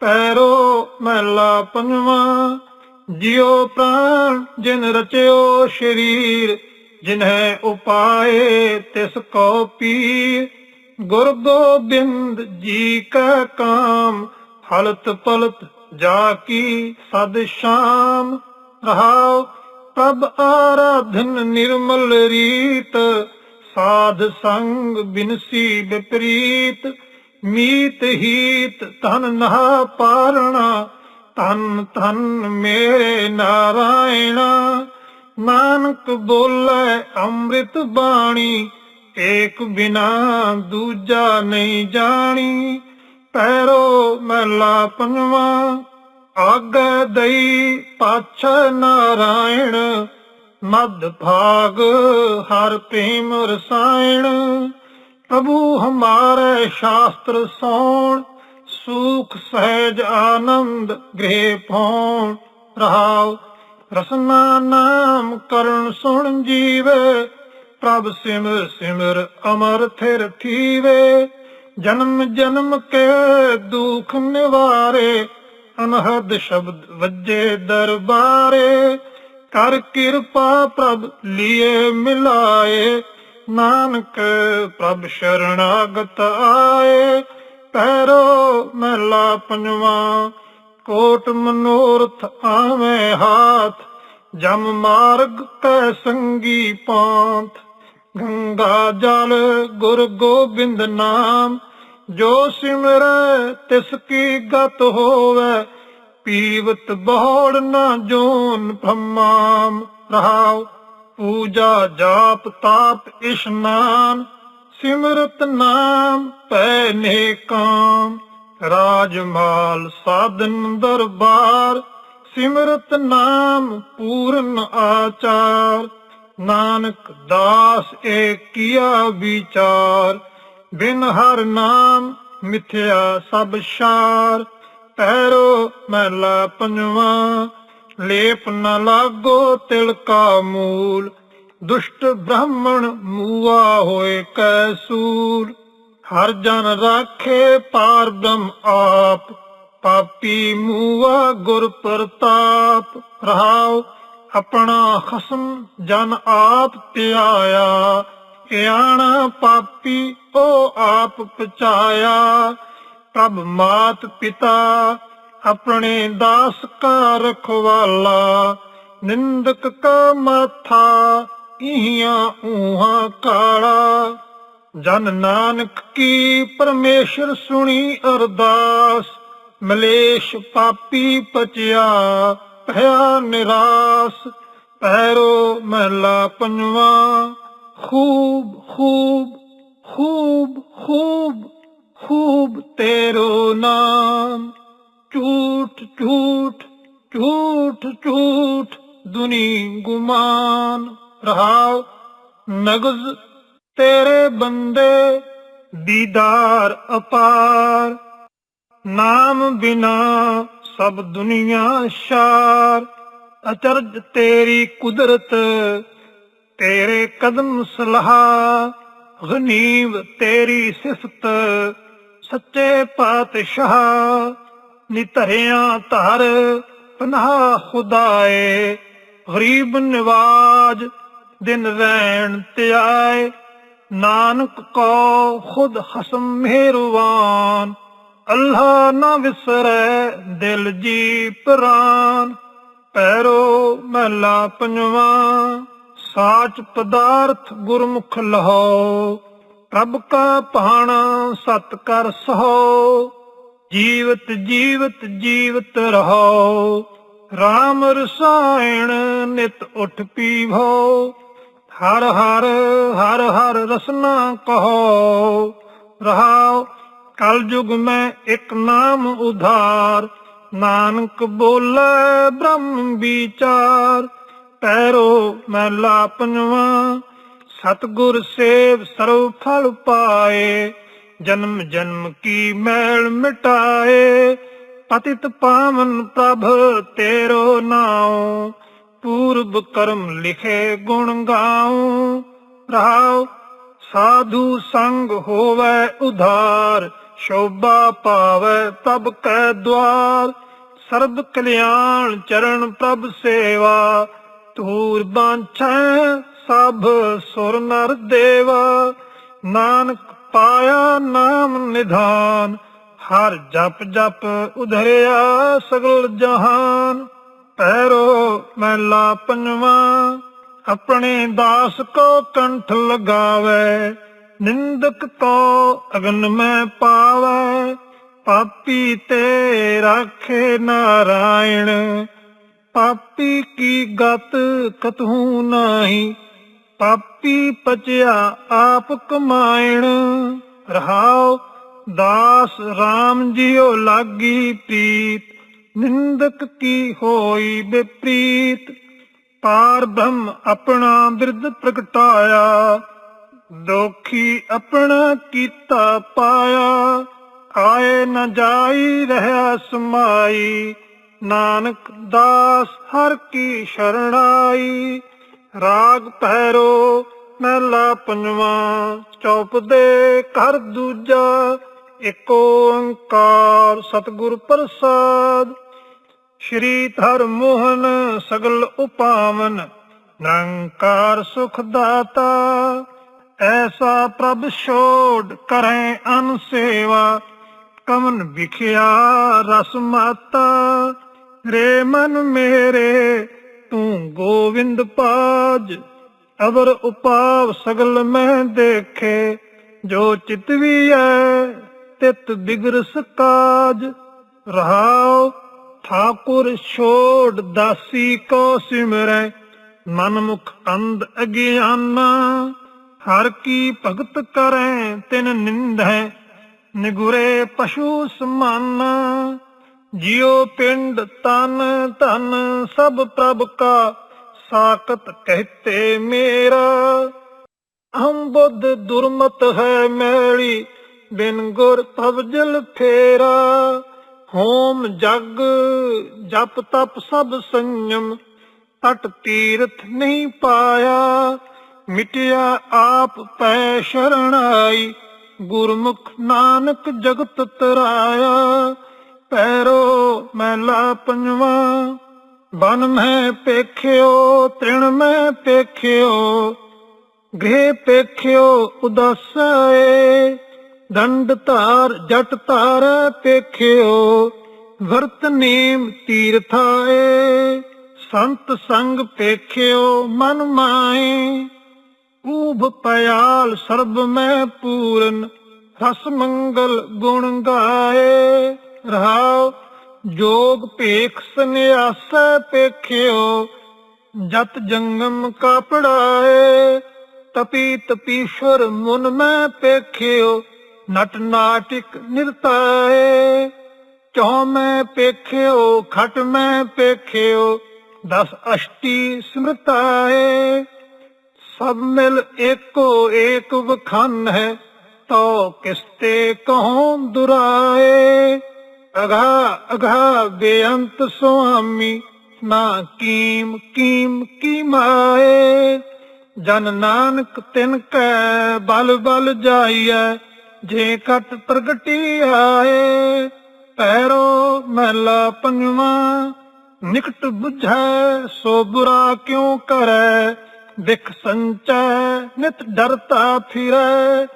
ਪੈਰੋ ਮਹਿਲਾ ਪੰਜਵਾਂ ਜਿਉ ਪ੍ਰਾਣ ਜਿਨ ਰਚਿਓ ਸ਼ਰੀਰ, ਜਿਨਹਿ ਉਪਾਏ ਤਿਸ ਕੋ ਪੀਰ। ਗੁਰ ਗੋਬਿੰਦ ਜੀ ਕਾ ਕਾਮ, ਹਲਤ ਪਲਤ ਜਾ ਕੀ ਸਦ ਸ਼ਾਮ। ਰਹਾਉ ਪ੍ਰਭ ਆਰਾਧਨ ਨਿਰਮਲ ਰੀਤ, ਸਾਧ ਸੰਗ ਬਿਨਸੀ ਵਿਪਰੀਤ। ਮੀਤ ਹੀਤ ਤਨ ਨਾ ਪਾਰਣਾ ਤਨ ਤਨ ਮੇਰੇ ਨਾਰਾਇਣਾ। ਨਾਨਕ ਬੋਲੇ ਅੰਮ੍ਰਿਤ ਬਾਣੀ, ਏਕ ਬਿਨਾ ਦੂਜਾ ਨਹੀਂ ਜਾਣੀ। ਪੈਰੋ ਮਹਿਲਾ ਪੰਜਵਾਂ ਆਗੈ ਦਈ ਪਾਛ ਨਾਰਾਇਣ। ਮਦ ਭਾਗ ਹਰ ਪ੍ਰੇਮ ਰਸਾਇਣ। ਪ੍ਰਭੂ ਹਮਾਰੇ ਸ਼ਾਸਤਰ ਸੋਣ ਸੁਖ ਸਹਿਜ ਆਨੰਦ ਗ੍ਰਹਿ ਪਉਣ ਰਹਾਉ ਰਸਨਾ ਨਾਮ ਕਰਨ ਸੁਣ ਜੀਵੇ ਪ੍ਰਭ ਸਿਮਰ ਸਿਮਰ ਅਮਰ ਥਿਰ ਥੀਵੇ ਜਨਮ ਜਨਮ ਕੇ ਦੁਖ ਨਿਵਾਰੇ ਅਨਹਦ ਸ਼ਬਦ ਵੱਜੇ ਦਰਬਾਰੇ ਕਰ ਕਿਰਪਾ ਪ੍ਰਭ ਲੀਏ ਮਿਲਾਏ ਨਾਨਕ ਪ੍ਰਭ ਸ਼ਰਣਾਗਤ ਆਏ ਪੈਰੋ ਮਹਿਲਾ ਪੰਜਵਾ, ਕੋਟ ਮਨੋਰਥ ਆਵੇਂ ਹਾਥ, ਜਮ ਮਾਰਗ ਕੈ ਸੰਗੀ ਪਾਂਤ ਗੰਗਾ ਜਲ ਗੁਰ ਗੋਬਿੰਦ ਨਾਮ, ਜੋ ਸਿਮਰੈ ਤਿਸ ਕੀ ਗਤ ਹੋਵੇ, ਪੀਵਤ ਬੋੜ ਨਾ ਜੋਨ ਭ੍ਰਮਾਮ। ਰਹਾਉ ਪੂਜਾ ਜਾਪ ਤਾਪ ਇਸ਼ਨਾਨ, ਸਿਮਰਤ ਨਾਮ ਪੈ ਨੇਕਾਮ। ਰਾਜਮਾਲ ਸਾਧਨ ਦਰਬਾਰ, ਸਿਮਰਤ ਨਾਮ ਪੂਰਨ ਆਚਾਰ। ਨਾਨਕ ਦਾਸ ਏ ਕੀਆ ਵਿਚਾਰ, ਬਿਨ ਹਰ ਨਾਮ ਮਿਥਿਆ ਸਭ ਸ਼ਾਰ ਪੈਰੋ ਮਹਿਲਾ ਪੰਜਵਾ ਲੇਪ ਨ ਲਾਗੋ ਤਿਲਕਾ ਮੂਲ, ਦੁਸ਼ਟ ਬ੍ਰਾਹਮਣ ਮੂਆ ਹੋਏ ਕੈ ਸੂਲ ਹਰ ਜਨ ਰਾਖੇ ਪਾਰ ਬ੍ਰਹਮ ਆਪ, ਪਾਪੀ ਮੂਆ ਗੁਰ ਪ੍ਰਤਾਪ। ਰਹਾਉ ਆਪਣਾ ਖਸਮ ਜਨ ਆਪ ਧਿਆਇਆ, ਇਆਣਾ ਪਾਪੀ ਉਹ ਆਪ ਪਚਾਇਆ ਪ੍ਰਭ ਮਾਤ ਪਿਤਾ ਆਪਣੇ ਦਾਸ ਕਾ ਰਖਵਾਲਾ ਨਿੰਦਕ ਕਾ ਮਾਥਾ ਇਹੀਆਂ ਊਹਾਂ ਕਾਲਾ। ਜਨ ਨਾਨਕ ਕੀ ਪਰਮੇਸ਼ਰ ਸੁਣੀ ਅਰਦਾਸ, ਮਲੇਸ਼ ਪਾਪੀ ਪਚਿਆ, ਭਇਆ ਨਿਰਾਸ। ਪੈਰੋ ਮਹਿਲਾ ਪੰਜਵਾ, ਖੂਬ ਖੂਬ ਖੂਬ ਖੂਬ ਖੂਬ ਤੇਰੋ ਨਾਮ। ਝੂਠ ਝੂਠ ਝੂਠ, ਦੁਨੀ ਗੁਮਾਨ ਰਹਾਉ ਨਗਜ਼, ਤੇਰੇ ਬੰਦੇ ਦੀਦਾਰ ਅਪਾਰ। ਨਾਮ ਬਿਨਾ ਸਭ ਦੁਨੀਆ ਸ਼ਾਰ, ਅਚਰਜ ਤੇਰੀ ਕੁਦਰਤ, ਤੇਰੇ ਕਦਮ ਸਲਾਹ ਗਨੀਵ ਤੇਰੀ ਸਿਫਤ, ਸੱਚੇ ਪਾਤਸ਼ਾਹ। ਨਿਤਰਿਆਂ ਧਰ, ਪਨਾਹ ਖੁਦਾਏ, ਗਰੀਬ ਨਿਵਾਜ ਦਿਨ ਰਹਿਣ ਤੇ ਨਾਨਕ ਕੋ ਖੁਦ ਹਸਮ ਮਿਹਰਵਾਨ ਅੱਲਾ ਨਾ ਵਿਸਰੈ ਦਿਲ ਜੀ ਪ੍ਰਾਨ। ਪੈਰੋ ਮਹਲਾ ਪੰਜਵਾ, ਸਾਚ ਪਦਾਰਥ ਗੁਰਮੁਖ ਲਹੋ ਪ੍ਰਭ ਕਾ ਭਾਣਾ ਸਤ ਕਰ ਸਹੋ। ਜੀਵਤ ਜੀਵਤ ਜੀਵਤ ਰਹੋ RAM ਰਸਾਇਣ ਨਿਤ ਉਠ ਪੀਵੋ, ਹਰ ਹਰ ਹਰ ਹਰ ਰਸਨਾ ਕਹੋ, ਰਹਾਓ ਕਲ ਯੁਗ ਮੈਂ ਇੱਕ ਨਾਮ ਉਧਾਰ, ਨਾਨਕ ਬੋਲੇ ਬ੍ਰਹਮ ਵਿਚਾਰ, ਪੈਰੋ ਮਹਿਲਾ ਪੰਜਵਾ ਸਤਗੁਰ ਸੇਵ ਸਰਵ ਫਲ ਪਾਏ ਜਨਮ ਜਨਮ ਕੀ ਮੈਲ ਮਿਟਾਏ? ਪਤਿਤ ਪਾਵਨ ਪ੍ਰਭ, ਤੇਰੋ ਨਾਉ। ਪੂਰਬ ਕਰਮ ਲਿਖੇ ਗੁਣ ਗਾਉ। ਰਹਾਉ, ਸਾਧੂ ਸੰਗ ਹੋਵੇ ਉਧਾਰ। ਸ਼ੋਭਾ ਪਾਵੈ ਤਬ ਕੈ ਦਵਾਰ। ਸਰਬ ਕਲਿਆਣ ਚਰਨ ਪ੍ਰਭ ਸੇਵਾ। ਤੂਰ ਬਾਂਛੈ ਸਭ ਸੁਰ ਨਰ ਦੇਵਾ। ਨਾਨਕ ਪਾਇਆ ਨਾਮ ਨਿਧਾਨ, ਹਰ ਜਪ ਜਪ ਉਧਰਿਆ ਸਗਲ ਜਹਾਨ। ਪੈਰੋ ਮਹਿਲਾ ਪੰਜਵਾ, ਆਪਣੇ ਦਾਸ ਕੋ ਕੰਠ ਲਗਾਵੇ। ਨਿੰਦਕ ਤੋਂ ਅਗਨ ਮੈਂ ਪਾਵੇ, ਪਾਪੀ ਤੇ ਰਾਖੇ ਨਾਰਾਇਣ। ਪਾਪੀ ਕੀ ਗਤ ਕਤਹੂ ਨਾਹੀ ਪਾਪੀ ਪਚਿਆ ਆਪ ਕਮਾਇਣ। ਰਹਾਉ ਦਾਸ RAM ਜੀਓ ਲਾਗੀ ਪ੍ਰੀਤ। ਨਿੰਦਕ ਕੀ ਹੋਈ ਵਿਪਰੀਤ। ਪਾਰ ਬ੍ਰਹਮ ਆਪਣਾ ਬਿਰਧ ਪ੍ਰਗਟਾਇਆ। ਦੋਖੀ ਆਪਣਾ ਕੀਤਾ ਪਾਇਆ। ਆਏ ਨਾ ਜਾਈ ਰਹਾ ਸਮਾਈ। ਨਾਨਕ ਦਾਸ ਹਰ ਕੀ ਸ਼ਰਣਾਈ। ਰਾਗ ਪਹਿਰੋ, ਮਹਿਲਾ ਪੰਜਵਾ, ਚੌਪ ਦੇ ਘਰ ਦੂਜਾ ਏਕ ਓੰਕਾਰ ਸਤਿਗੁਰ ਪ੍ਰਸਾਦ। ਸ਼੍ਰੀ ਧਰ ਮੋਹਨ ਸਗਲ ਉਪਾਵਨ, ਨਿਰੰਕਾਰ ਸੁਖ ਦਾਤਾ। ਐਸਾ ਪ੍ਰਭ ਛੋੜ ਕਰੈ ਅਨ ਸੇਵਾ, ਕਮਨ ਵਿਖਿਆ ਰਸ ਮਾਤਾ। ਰੇ ਮਨ ਮੇਰੇ ਤੂੰ ਗੋਵਿੰਦ ਪਾਜ, ਅਵਰ ਉਪਾਵ ਸਗਲ ਮੈਂ ਦੇਖੇ, ਜੋ ਚਿਤ ਵੀ ਐ, ਤਿਤ ਬਿਗਰਸ ਕਾਜ ਰਹਾਉ ਠਾਕੁਰ ਛੋੜ ਦਾਸੀ ਕੋ ਸਿਮਰੈ ਮਨ ਮੁਖ ਅੰਧ ਅਗਿਆਨਾ। ਹਰ ਕੀ ਭਗਤ ਕਰੈ ਤਿਨ ਨਿੰਦੈ ਨਿਗੁਰੇ ਪਸ਼ੂ ਸਮਾਨਾ। ਜਿਉ ਪਿੰਡ ਤਨ ਧਨ ਸਭ ਪ੍ਰਭ ਕਾ ਸਾਕਤ ਕਹਤੇ ਮੇਰਾ। ਹਮ ਬੁੱਧ ਦੁਰਮਤ ਹੈ ਮੈਲੀ, ਬਿਨ ਗੁਰ ਭਵਜਲ ਫੇਰਾ। ਹੋਮ ਜਗ ਜਪ ਤਪ ਸਭ ਸੰਯਮ, ਤਟ ਤੀਰਥ ਨਹੀਂ ਪਾਇਆ। ਮਿਟਿਆ ਆਪ ਪੈ ਸ਼ਰਣਾਈ ਗੁਰਮੁਖ ਨਾਨਕ ਜਗਤ ਤਰਾਇਆ। ਪੈਰੋ ਮਹਿਲਾ ਪੰਜਵਾ, ਬਨ ਮੈਂ ਪੇਖਿਓ, ਤ੍ਰਿਣ ਮੈਂ ਪੇਖਿਓ, ਗ੍ਰਹਿ ਪੇਖਿਓ ਉਦਾਸਏ, ਦੰਡ ਧਾਰ, ਜਟ ਧਾਰ ਪੇਖਿਓ, ਵਰਤ ਨੇਮ ਤੀਰਥਾਏ, ਸੰਤ ਸੰਗ ਪੇਖਿਓ ਮਨ ਮਾਏ। ਊਭ ਪਿਆਲ ਸਰਬ ਮੈਂ ਪੂਰਨ, ਰਸ ਮੰਗਲ ਗੁਣ ਗਾਏ। ਰਹਾਉ ਜੋਗ ਭੇਖ ਸੰਿਆਸੈ ਪੇਖਿਓ ਜਤ ਜੰਗਮ ਕਾ ਪੜਾਏ, ਤਪੀ ਤਪੀਸ਼ਰ ਮਨ ਮੈਂ ਪੇਖਿਓ ਨਟ ਨਾਟਿਕ ਨਿਰਤਾਏ। ਚੋ ਮੈਂ ਪੇਖਿਓ ਖਟ ਮੈਂ ਪੇਖਿਓ ਦਸ ਅਸ਼ਟੀ ਸਮਰਤਾਏ। ਸਭ ਮਿਲ ਏਕੋ ਏਕ ਵਖਨ ਹੈ ਤੋ ਕਿਸਤੇ ਕਹੋਂ ਦੁਰਾਏ। ਅਘਾ ਅਘਾ ਬੇਅੰਤ ਸੁਆਮੀ, ਨਾ ਕੀਮ ਕੀਮ ਕੀਮਾਏ ਜਨ ਨਾਨਕ ਤਿਨ ਕੈ ਬਲ ਬਲ ਜਾਈਐ, ਜੇ ਕਟ ਪ੍ਰਗਟੀ ਆਏ। ਪੈਰੋ ਮਹਿਲਾ ਪੰਜਵਾ, ਨਿਕਟ 부ਝੈ ਸੋ ਬੁਰਾ ਕਿਉ ਕਰੈ? ਵਿਖ ਸੰਚੈ, ਨਿਤ ਡਰਤਾ ਫਿਰੈ।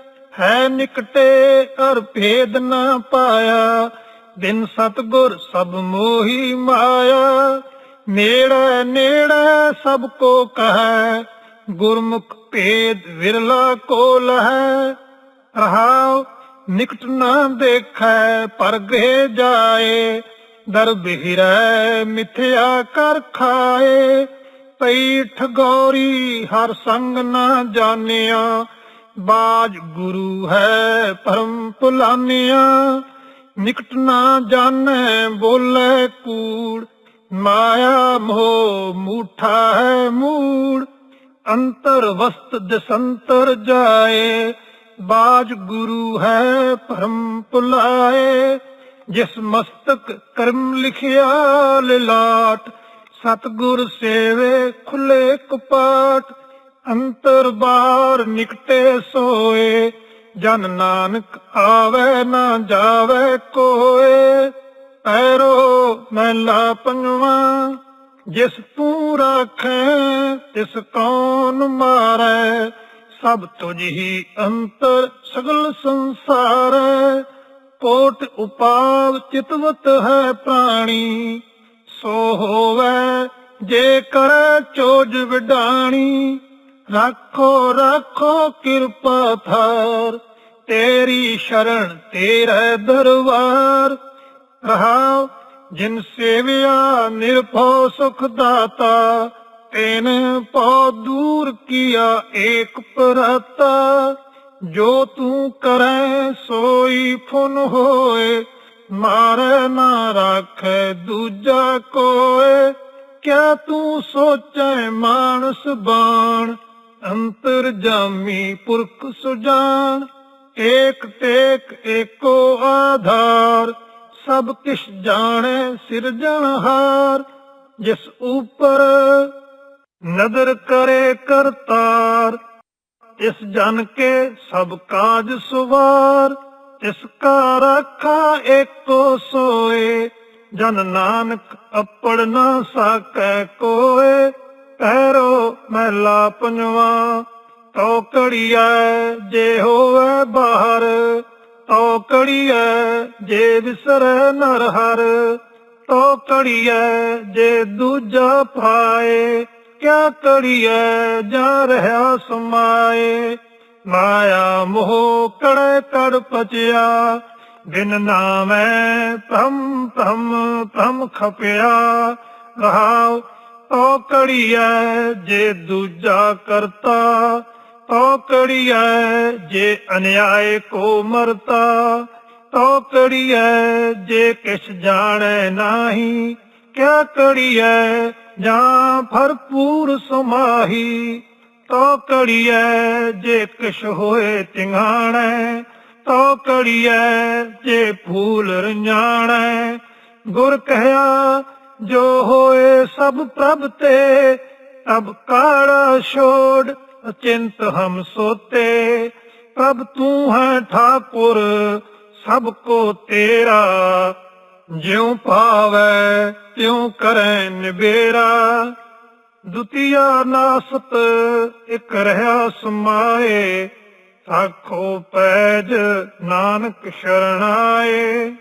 ਹੈ ਨਿਕਟੇ ਅਰ ਭੇਦ ਨਾ ਪਾਇਆ ਬਿਨ ਸਤਗੁਰ ਸਭ ਮੋਹੀ ਮਾਇਆ। ਨੇੜੇ ਨੇੜੇ ਸਭ ਕੋ ਕਹੈ, ਗੁਰਮੁਖ ਭੇਦ ਵਿਰਲਾ ਕੋ ਲਹੈ ਰਹਾਉ, ਨਿਕਟ ਨਾ ਦੇਖੈ ਪਰ ਗ੍ਰਹਿ ਜਾਏ, ਦਰ ਬਿਹਿਰੈ ਮਿਥਿਆ ਕਰ ਖਾਏ। ਪਈ ਠਗੋਰੀ ਹਰ ਸੰਗ ਨਾ ਜਾਣਿਆ, ਬਾਜ ਗੁਰੂ ਹੈ ਪਰਮ ਭੁਲਾਨਿਆ ਨਿਕਟ ਨਾ ਜਾਣੈ ਬੋਲੇ ਕੂੜ। ਮਾਇਆ ਮੋਹ ਮੂਠਾ ਹੈ ਮੂੜ। ਅੰਤਰ ਵਸਤ ਦਸੰਤਰ ਜਾਏ। ਬਾਜ ਗੁਰੂ ਹੈ ਪਰਮ ਭੁਲਾਏ। ਜਿਸ ਮਸਤਕ ਕਰਮ ਲਿਖਿਆ ਲਿਲਾਟ। ਸਤਗੁਰ ਸੇਵੇ ਖੁੱਲੇ ਕਪਾਟ। ਅੰਤਰ ਬਾਰ ਨਿਕਟੇ ਸੋਏ। ਜਨ ਨਾਨਕ ਆਵੇ ਨਾ ਜਾਵੇ ਕੋਏ, ਪੈਰੋ ਮਹਿਲਾ ਪੰਜਵਾ, ਜਿਸ ਤੂੰ ਰਾਖੈ, ਤਿਸ ਕੌਣ ਮਾਰੈ? ਸਭ ਤੁਝ ਹੀ ਅੰਤਰ ਸਗਲ ਸੰਸਾਰ, ਕੋਟ ਉਪਾਵ ਚਿਤਵਤ ਹੈ ਪ੍ਰਾਣੀ। ਸੋ ਹੋਵੇ, ਜੇ ਕਰ ਚੋਜ ਵਿਡਾਣੀ ਰੱਖੋ ਰੱਖੋ ਕਿਰਪਾ ਥਾਰ ਤੇਰੀ ਸ਼ਰਣ ਤੇਰੇ ਦਰਬਾਰ। ਰਹਾਉ ਜਿਨ ਸੇਵਿਆ ਨਿਰਭਉ ਸੁਖ ਦਾਤਾ ਤੈਨ ਪਉ ਦੂਰ ਕੀਆ ਏਕ ਪ੍ਰਤਾ ਜੋ ਤੂੰ ਕਰੈ, ਸੋਈ ਫੁਨ ਹੋਏ, ਮਾਰੇ ਨਾ ਰਾਖੈ ਦੂਜਾ ਕੋਏ। ਕਿਆ ਤੂੰ ਸੋਚੈ ਮਾਨਸ ਬਾਣ ਅੰਤਰ ਜਾਮੀ ਪੁਰਖ ਸੁਜਾਨ, ਏਕ ਟੇਕ ਏਕੋ ਆਧਾਰ, ਸਭ ਕਿਛ ਜਾਣੈ ਸਿਰਜਣਹਾਰ ਜਿਸ ਉਪਰ ਨਦਰ ਕਰੇ ਕਰਤਾਰ, ਇਸ ਜਨ ਕੇ ਸਭ ਕਾਜ ਸੁਵਾਰ, ਇਸ ਕਾ ਰਾਖਾ ਏਕੋ ਸੋਏ, ਜਨ ਨਾਨਕ ਅਪੜ ਨਾ ਸਾਕੈ ਕੋਏ। ਪਹਿਰੋ ਮਹਿਲਾ ਪੰਜਵਾ ਤੋ ਕੜੀਐ ਜੇ ਹੋਵੇ ਬਾਹਰ ਤੋ ਕੜੀਐ ਜੇ ਵਿਸਰੈ ਨਰ ਹਰ। ਤੋ ਕੜੀਐ ਜੇ ਦੂਜਾ ਪਾਏ, ਕਿਆ ਕੜੀਐ ਜਾ ਰਹਾ ਸਮਾਏ। ਮਾਇਆ ਮੋਹ ਕੜੇ ਕੜ ਪਚਿਆ, ਬਿਨ ਨਾਮੈ ਭ੍ਰਮ ਭ੍ਰਮ ਭ੍ਰਮ ਖਪਿਆ। ਰਹਾਉ ਤੋ ਕੜੀਐ ਜੇ ਦੂਜਾ ਕਰਤਾ? ਤੋ ਕੜੀਐ ਜੇ ਅਨਿਆਏ ਕੋ ਮਰਤਾ? ਤੋ ਕੜੀਐ ਜੇ ਕਿਛ ਜਾਣੈ ਨਾਹੀ? ਕਿਆ ਕੜੀਐ ਜਾਂ ਭਰਪੂਰ ਸਮਾਹੀ? ਤੋ ਕੜੀਐ ਜੇ ਕਿਛ ਹੋਏ ਤਿੰਗਾਣੈ? ਤੋ ਕੜੀਐ ਜੇ ਫੂਲ ਰੰਜਾਣੈ? ਗੁਰ ਕਹਿਆ ਜੋ ਹੋਏ ਸਭ ਪ੍ਰਭ ਤੇ ਤਬ ਕਾੜਾ ਛੋੜ ਅਚਿੰਤ ਹਮ ਸੋਤੇ। ਪ੍ਰਭ ਤੂੰ ਹੈ ਠਾਕੁਰ, ਸਭ ਕੋ ਤੇਰਾ। ਜਿਉ ਭਾਵੈ, ਤਿਉ ਕਰੈ ਨਿਬੇਰਾ ਦੁਤੀਆ ਨਾਸਤ, ਇਕ ਰਹਾ ਸਮਾਏ। ਸਾਖੋ ਪੈਜ ਨਾਨਕ ਸ਼ਰਣਾਏ।